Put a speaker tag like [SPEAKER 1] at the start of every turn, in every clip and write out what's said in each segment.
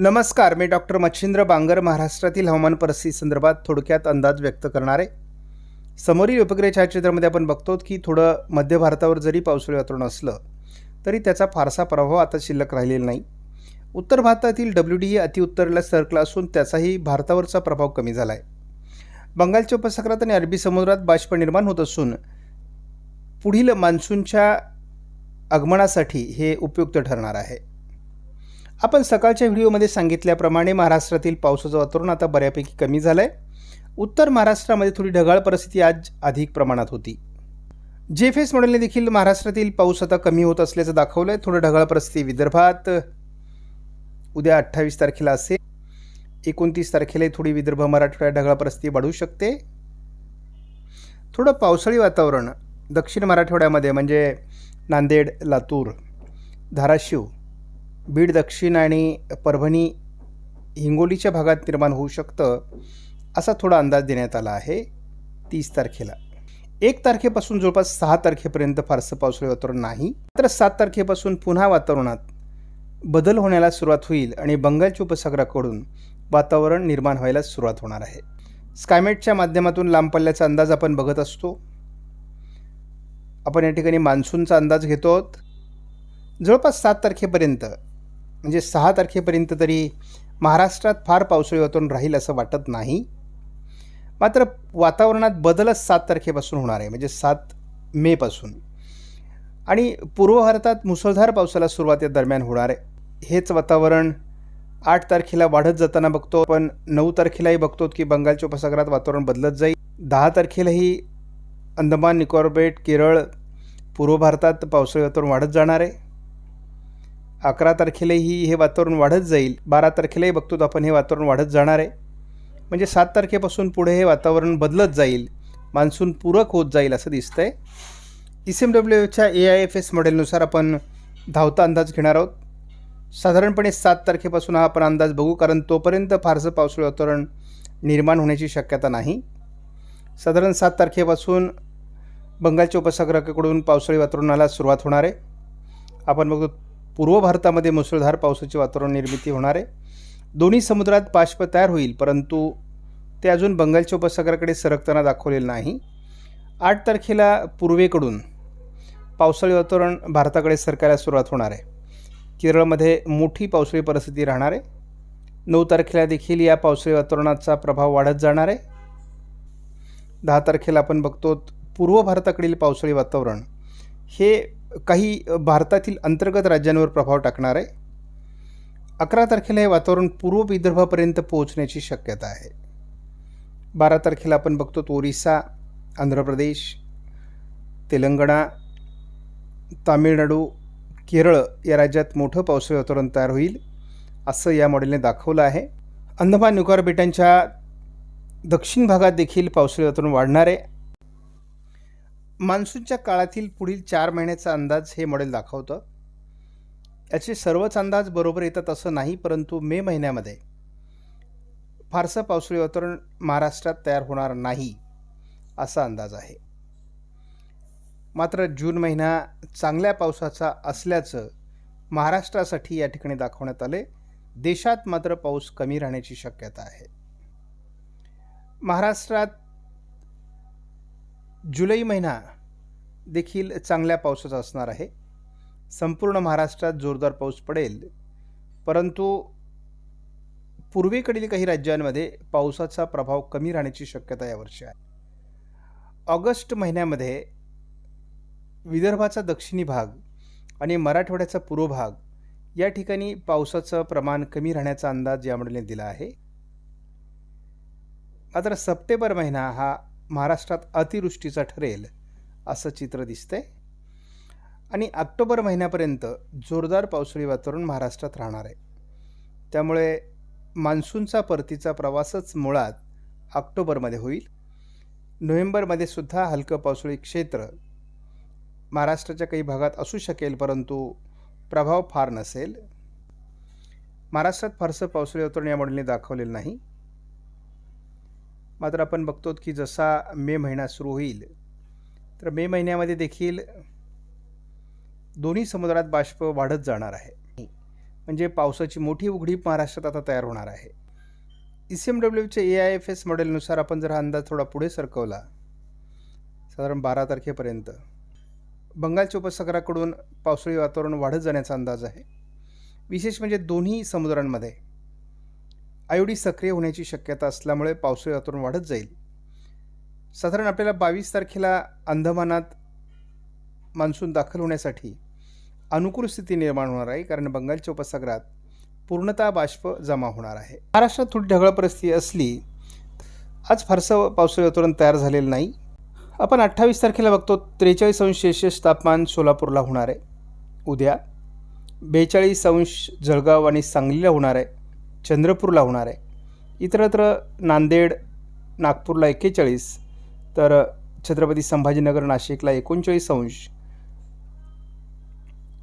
[SPEAKER 1] नमस्कार मी डॉक्टर मच्छिंद्र बांगर महाराष्ट्रातील हवामान परिस्थिती संदर्भात थोडक्यात अंदाज व्यक्त करणार. आहे समोरील उपग्रह छायाचित्रामध्ये आपण बघतो की थोडं मध्य भारतावर जरी पावसाळी वातावरण असलं तरी त्याचा फारसा प्रभाव आता शिल्लक राहिलेला नाही. उत्तर भारतातील डब्ल्यू डी अतिउत्तरेला सरकला असून त्याचाही भारतावरचा प्रभाव कमी झाला आहे बंगालच्या उपसागरात आणि अरबी समुद्रात बाष्प निर्माण होत असून पुढील मान्सूनच्या आगमनासाठी हे उपयुक्त ठरणार आहे. आपण सकाळच्या व्हिडिओमध्ये सांगितल्याप्रमाणे महाराष्ट्रातील पावसाचं वातावरण आता बऱ्यापैकी कमी झालं आहे उत्तर महाराष्ट्रामध्ये थोडी ढगाळ परिस्थिती आज अधिक प्रमाणात होती. जे फेस मॉडेलने देखील महाराष्ट्रातील पाऊस आता कमी होत असल्याचं दाखवलं आहे थोडं ढगाळ परिस्थिती विदर्भात. उद्या अठ्ठावीस तारखेला असेल. एकोणतीस तारखेला थोडी विदर्भ मराठवाड्यात ढगाळ परिस्थिती वाढू शकते. थोडं पावसाळी वातावरण दक्षिण मराठवाड्यामध्ये म्हणजे नांदेड लातूर धाराशिव बीड दक्षिण आणि परभणी हिंगोलीच्या भागात निर्माण होऊ शकतं असा थोडा अंदाज देण्यात आला आहे तीस तारखेला. एक तारखेपासून जवळपास सहा तारखेपर्यंत फारसं पावसाळी वातावरण नाही तर सात तारखेपासून पुन्हा वातावरणात बदल होण्याला सुरुवात होईल आणि बंगालच्या उपसागराकडून वातावरण निर्माण व्हायला सुरुवात होणार आहे. स्कायमेटच्या माध्यमातून लांब पल्ल्याचा अंदाज आपण बघत असतो. आपण या ठिकाणी मान्सूनचा अंदाज घेतो आहोत. जवळपास सात तारखेपर्यंत म्हणजे सहा तारखेपर्यंत तरी महाराष्ट्रात फार पावसाळी वातावरण राहील असं वाटत नाही. मात्र वातावरणात बदलच सात तारखेपासून होणार आहे म्हणजे सात मेपासून. आणि पूर्व भारतात मुसळधार पावसाला सुरुवात या दरम्यान होणार आहे. हेच वातावरण आठ तारखेला वाढत जाताना बघतो पण नऊ तारखेलाही बघतो की बंगालच्या उपसागरात वातावरण बदलत जाईल. दहा तारखेलाही अंदमान निकोबार बेट केरळ पूर्व भारतात पावसाळी वातावरण वाढत जाणार आहे. अकरा तारखेलाही हे वातावरण वाढत जाईल. बारा तारखेलाही बघतो आपण हे वातावरण वाढत जाणार आहे. म्हणजे सात तारखेपासून पुढे हे वातावरण बदलत जाईल. मान्सून पूरक होत जाईल असं दिसतं आहे ई सी एम डब्ल्यू एच्या ए आय एफ एस मॉडेलनुसार आपण धावता अंदाज घेणार आहोत. साधारणपणे सात तारखेपासून हा आपण अंदाज बघू कारण तोपर्यंत फारसं पावसाळी वातावरण निर्माण होण्याची शक्यता नाही. साधारण सात तारखेपासून बंगालच्या उपसागराकडून पावसाळी वातावरणाला सुरुवात होणार आहे. आपण बघतो पूर्व भारतामध्ये मुसळधार पावसाची वातावरण निर्मिती होणार आहे. दोन्ही समुद्रात बाष्प तयार होईल परंतु ते अजून बंगालच्या उपसागराकडे सरकताना दाखवलेलं नाही. आठ तारखेला पूर्वेकडून पावसाळी वातावरण भारताकडे सरकायला सुरुवात होणार आहे. केरळमध्ये मोठी पावसाळी परिस्थिती राहणार आहे. नऊ तारखेला देखील या पावसाळी वातावरणाचा प्रभाव वाढत जाणार आहे. दहा तारखेला आपण बघतो पूर्व भारताकडील पावसाळी वातावरण हे काही भारतातील अंतर्गत राज्यांवर प्रभाव टाकणार आहे. अकरा तारखेला हे वातावरण पूर्व विदर्भापर्यंत पोहोचण्याची शक्यता आहे. बारा तारखेला आपण बघतो ओरिसा आंध्र प्रदेश तेलंगणा तामिळनाडू केरळ या राज्यात मोठं पावसाळी वातावरण तयार होईल असं या मॉडेलने दाखवलं आहे. अंदमान निकोबार बेटांच्या दक्षिण भागात देखील पावसाळी वातावरण वाढणार आहे. मान्सूनच्या काळातील पुढील चार महिन्याचा अंदाज हे मॉडेल दाखवतं. याचे सर्वच अंदाज बरोबर येतात असं नाही परंतु मे महिन्यामध्ये फारसं पावसाळी वातावरण महाराष्ट्रात तयार होणार नाही असा अंदाज आहे. मात्र जून महिना चांगल्या पावसाचा असल्याचं महाराष्ट्रासाठी या ठिकाणी दाखवण्यात आले देशात मात्र पाऊस कमी राहण्याची शक्यता आहे. महाराष्ट्रात जुलै महिना देखील चांगल्या पावसाचा असणार आहे. संपूर्ण महाराष्ट्रात जोरदार पाऊस पडेल. परंतु पूर्वेकडील काही राज्यांमध्ये पावसाचा प्रभाव कमी राहण्याची शक्यता यावर्षी आहे. ऑगस्ट महिन्यामध्ये विदर्भाचा दक्षिणी भाग आणि मराठवाड्याचा पूर्व भाग या ठिकाणी पावसाचं प्रमाण कमी राहण्याचा अंदाज या दिला आहे. मात्र सप्टेंबर महिना हा महाराष्ट्रात अतिवृष्टीचा ठरेल असं चित्र दिसतंय. आणि ऑक्टोबर महिन्यापर्यंत जोरदार पावसाळी वातावरण महाराष्ट्रात राहणार आहे. त्यामुळे मान्सूनचा परतीचा प्रवासच मुळात ऑक्टोबरमध्ये होईल. नोव्हेंबरमध्ये सुद्धा हलकं पावसाळी क्षेत्र महाराष्ट्राच्या काही भागात असू शकेल परंतु प्रभाव फार नसेल. महाराष्ट्रात फारसं पावसाळी वातावरण या मॉडेलने दाखवलेलं नाही. मात्र आपण बघतो की जसा मे महिना सुरू होईल तर मे महिन्यामध्ये देखील दोन्ही समुद्रात बाष्प वाढत जाणार आहे. म्हणजे पावसाची मोठी उघडीप महाराष्ट्रात आता तयार होणार आहे. ई सी एम डब्ल्यूच्या ए आय एफ एस मॉडेलनुसार आपण जर हा अंदाज थोडा पुढे सरकवला साधारण बारा तारखेपर्यंत बंगालच्या उपसागराकडून पावसाळी वातावरण वाढत जाण्याचा अंदाज आहे. विशेष म्हणजे दोन्ही समुद्रांमध्ये आयोडी सक्रिय होण्याची शक्यता असल्यामुळे पावसाळी वातावरण वाढत जाईल. साधारण आपल्याला बावीस तारखेला अंदमानात मान्सून दाखल होण्यासाठी अनुकूल स्थिती निर्माण होणार आहे कारण बंगालच्या उपसागरात पूर्णतः बाष्प जमा होणार आहे. महाराष्ट्रात थोडी ढगळ परिस्थिती असली आज फारसं पावसाळी वातावरण तयार झालेलं नाही. आपण अठ्ठावीस तारखेला बघतो त्रेचाळीस अंश सेल्सिअस तापमान सोलापूरला होणार आहे. उद्या बेचाळीस अंश जळगाव आणि सांगलीला होणार आहे. चंद्रपूरला होणार आहे. इतरत्र नांदेड नागपूरला एक्केचाळीस तर छत्रपती संभाजीनगर नाशिकला एकोणचाळीस अंश.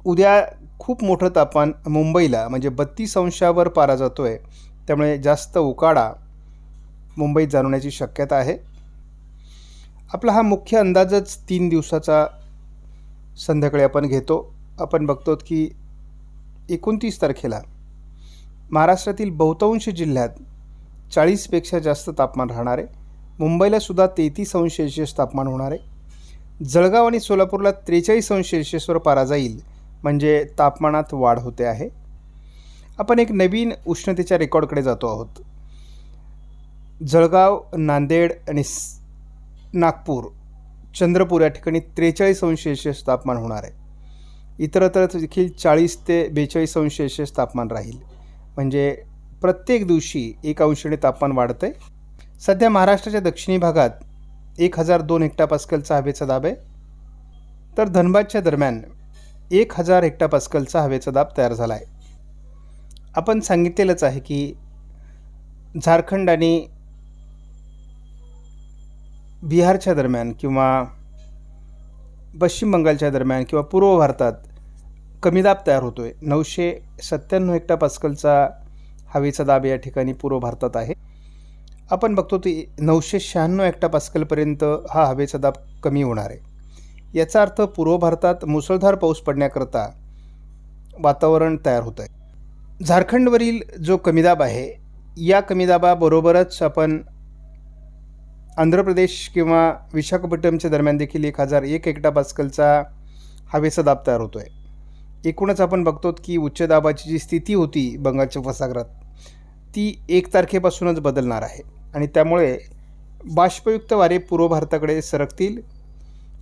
[SPEAKER 1] उद्या खूप मोठं तापमान मुंबईला म्हणजे बत्तीस अंशावर पारा जातो आहे त्यामुळे जास्त उकाडा मुंबईत जाणवण्याची शक्यता आहे. आपला हा मुख्य अंदाजच तीन दिवसाचा संध्याकाळी आपण घेतो. आपण बघतो की एकोणतीस तारखेला महाराष्ट्रातील बहुतांश जिल्ह्यात चाळीसपेक्षा जास्त तापमान राहणार आहे मुंबईला सुद्धा तेहतीस अंश सेल्शियस तापमान होणार आहे जळगाव आणि सोलापूरला त्रेचाळीस अंश सेल्शियसवर पारा जाईल म्हणजे तापमानात वाढ होते आहे. आपण एक नवीन उष्णतेच्या रेकॉर्डकडे जातो आहोत. जळगाव नांदेड आणि नागपूर चंद्रपूर या ठिकाणी त्रेचाळीस अंश सेल्शियस तापमान होणार आहे. इतरत्र देखील चाळीस ते बेचाळीस अंश सेल्शियस तापमान राहील. म्हणजे प्रत्येक दिवशी एक अंशने तापमान वाढतं आहे सध्या महाराष्ट्राच्या दक्षिणी भागात एक हजार दोन हेक्टापास्कलचा हवेचा दाब आहे. तर धनबादच्या दरम्यान एक हजार हेक्टापास्कलचा हवेचा दाब तयार झाला आहे. आपण सांगितलेलंच आहे की झारखंड आणि बिहारच्या दरम्यान किंवा पश्चिम बंगालच्या दरम्यान किंवा पूर्व भारतात कमी दाब तयार होतो आहे नऊशे सत्त्याण्णव हेक्टापास्कलचा हवेचा दाब या ठिकाणी पूर्व भारतात आहे. आपण बघतो की नऊशे शहाण्णव हेक्टापास्कलपर्यंत हा हवेचा दाब कमी होणार आहे. याचा अर्थ पूर्व भारतात मुसळधार पाऊस पडण्याकरता वातावरण तयार होतं आहे. झारखंडवरील जो कमीदाब आहे या कमीदाबाबरोबरच आपण आंध्र प्रदेश किंवा विशाखापट्टणमच्या दरम्यान देखील एक हजार एक हेक्टापास्कलचा हवेचा दाब तयार होतो आहे एकूणच आपण बघतो की उच्च दाबाची जी स्थिती होती बंगालच्या उपसागरात ती एक तारखेपासूनच बदलणार आहे. आणि त्यामुळे बाष्पयुक्त वारे पूर्व भारताकडे सरकतील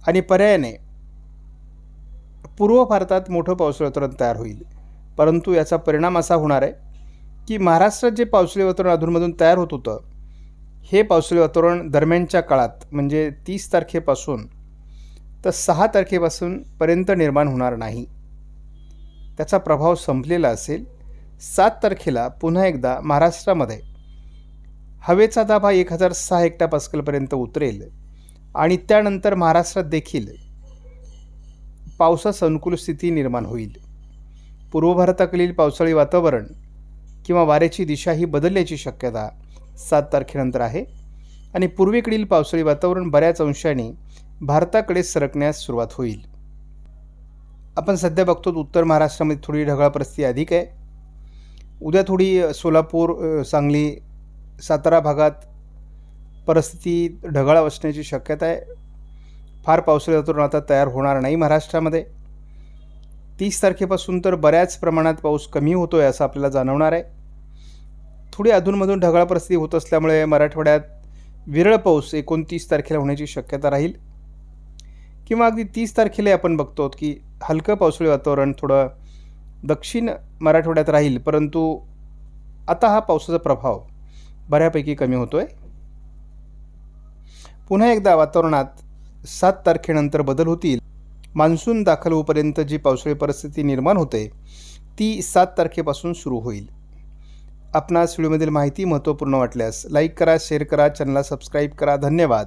[SPEAKER 1] आणि पर्यायाने पूर्व भारतात मोठं पावसाळी वातावरण तयार होईल. परंतु याचा परिणाम असा होणार आहे की महाराष्ट्रात जे पावसाळी वातावरण अधूनमधून तयार होत होतं हे पावसाळी वातावरण दरम्यानच्या काळात म्हणजे तीस तारखेपासून तर सहा तारखेपासून पर्यंत निर्माण होणार नाही. त्याचा प्रभाव संपलेला असेल सात तारखेला पुन्हा एकदा महाराष्ट्रामध्ये. हवेचा दाब हा एक हजार सहा हेक्टापास्कलपर्यंत उतरेल आणि त्यानंतर महाराष्ट्रात देखील पावसास अनुकूल स्थिती निर्माण होईल. पूर्व भारताकडील पावसाळी वातावरण किंवा वाऱ्याची दिशा ही बदलण्याची शक्यता सात तारखेनंतर आहे आणि पूर्वेकडील पावसाळी वातावरण बऱ्याच अंशाने भारताकडे सरकण्यास सुरुवात होईल. आपण सध्या बघतो उत्तर महाराष्ट्रामध्ये थोडी ढगाळ परिस्थिती अधिक आहे. उद्या थोडी सोलापूर सांगली सातारा भागात परिस्थिती ढगाळ असण्याची शक्यता आहे. फार पावसाळी वातावरण आता तयार होणार नाही महाराष्ट्रामध्ये. तीस तारखेपासून तर बऱ्याच प्रमाणात पाऊस कमी होतो आहे असं आपल्याला जाणवणार आहे. थोडी अधूनमधून ढगाळ परिस्थिती होत असल्यामुळे मराठवाड्यात विरळ पाऊस एकोणतीस तारखेला होण्याची शक्यता राहील. किंवा अगदी तीस तारखेला आपण बघतो की हलकं पावसाळी वातावरण थोडं दक्षिण मराठवाड्यात राहील परंतु आता हा पावसाचा प्रभाव बऱ्यापैकी कमी होतो आहे पुन्हा एकदा वातावरणात सात तारखेनंतर बदल होतील. मान्सून दाखल होऊपर्यंत जी पावसाळी परिस्थिती निर्माण होते ती सात तारखेपासून सुरू होईल. आपणास व्हिडिओमधील माहिती महत्त्वपूर्ण वाटल्यास लाईक करा शेअर करा चॅनलला सबस्क्राईब करा. धन्यवाद.